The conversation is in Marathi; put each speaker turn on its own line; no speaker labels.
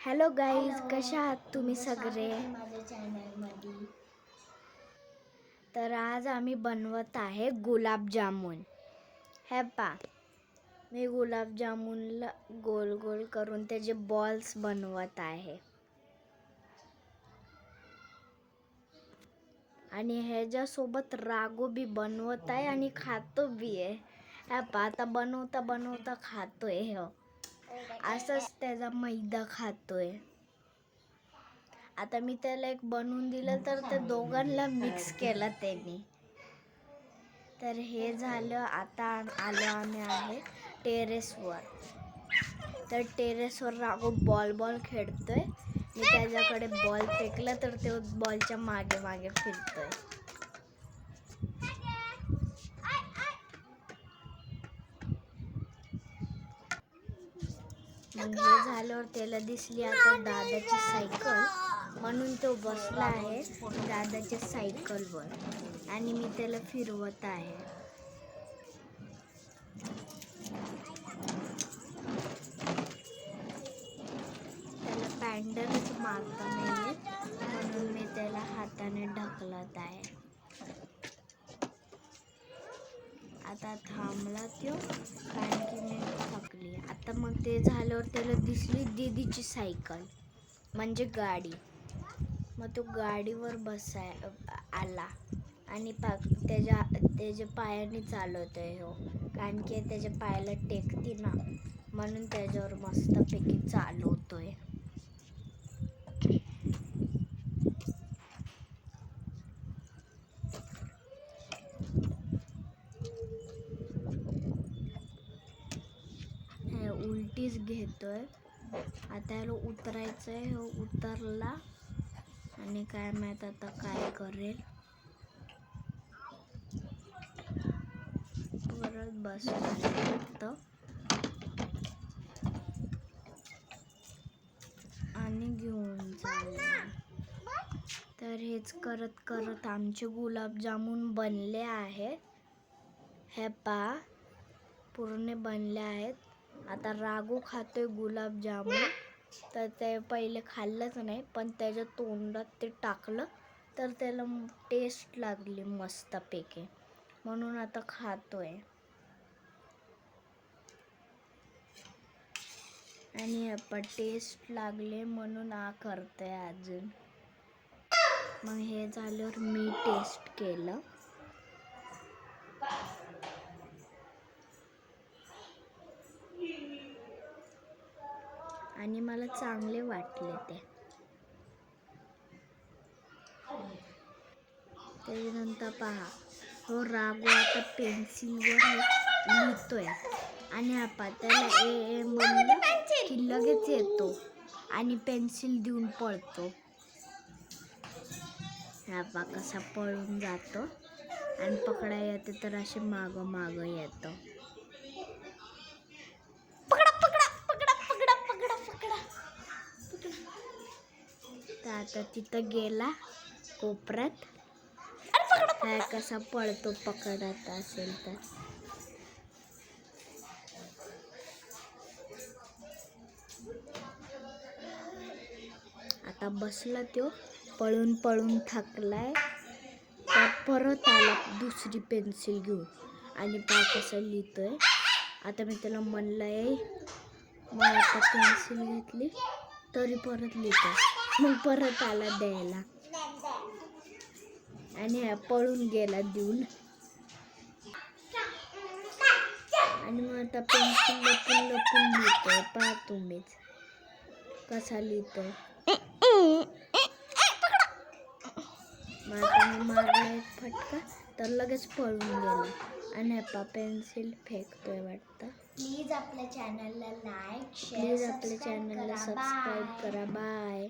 हॅलो गाईज कशा आहात तुम्ही सगळे?
माझ्या चॅनलमध्ये
तर आज आम्ही बनवत आहे गुलाबजामुन हे पा मी गुलाबजामुनला गोल गोल करून त्याचे बॉल्स बनवत आहे. आणि ह्याच्यासोबत रागो बी बनवत आहे आणि खातो बी आहे. हे पा आता बनवता बनवता खातोय हो. असंच त्याचा मैदा खातोय. आता मी त्याला एक बनवून दिलं तर ते दोघांना मिक्स केलं त्यांनी. तर हे झालं आता आलो आम्ही आहे टेरेसवर तर टेरेसवर राघव बॉल बॉल खेळतोय. मी त्याच्याकडे बॉल फेकला तर ते बॉलच्या मागे मागे फिरतोय. म्हणजे झाल्यावर त्याला दिसली आता दादाची सायकल. म्हणून तो बसला आहे दादाच्या सायकलवर. आणि मी त्याला फिरवत आहे. त्याला पॅन्डलच मारता नाही म्हणून मी त्याला हाताने ढकलत आहे. आता थांबला तो. तर आता मग ते झाल्यावर त्याला दिसली दीदीची सायकल म्हणजे गाडी. मग तो गाडीवर बसाय आला. आणि पा त्याच्या त्याच्या पायाने चालवतोय हो. कारण की त्याच्या पायाला टेकती ना म्हणून त्याच्यावर मस्तपैकी चालवतोय. आहे उलटीच घेतोय. आता याला उतरायचं आहे हो उतरला. आणि काय माहीत आता काय करेल. परत बस आणि घेऊन तर हेच करत करत आमचे गुलाबजामुन बनले आहेत. हे पा पूर्ण बनले आहेत. आता रागू खातोय गुलाबजामुन. तर ते पहिले खाल्लंच नाही पण त्याच्या तोंडात ते टाकलं तर त्याला टेस्ट लागली मस्तपैकी म्हणून आता खातोय. आणि आपण टेस्ट लागले म्हणून आ करतोय अजून. मग हे झाल्यावर मी टेस्ट केलं. आणि मला चांगले वाटले ते. त्याच्यानंतर पहा हो रागो आता पेन्सिलवर लिहितोय. आणि आपा त्याला ए ए म्हणलं की लगेच येतो आणि पेन्सिल देऊन पळतो. हा पा कसा पळून जातो आणि पकडा येते तर असे मागं मागं येतं. आता तिथं गेला कोपऱ्यात. हा कसा पळतो पकडत असेल तर. आता बसला तो पळून पळून थकलाय. तर परत आला दुसरी पेन्सिल घेऊन. आणि पा कसं लिहितोय. आता मी त्याला म्हणलंय मग आता पेन्सिल घेतली तरी परत लिहितो मग परत आला द्यायला. आणि पळून गेला देऊन. आणि मग आता पेन्सिल लपून लपून लिहितोय पहा तुम्हीच. कसा लिहितोय. मग आता मी मारला एक फटका तर लगेच पळून गेला. आणि आता पेन्सिल फेकतोय वाटतं.
प्लीज आपल्या चॅनलला लाईक
प्लीज आपल्या चॅनलला सबस्क्राईब करा. बाय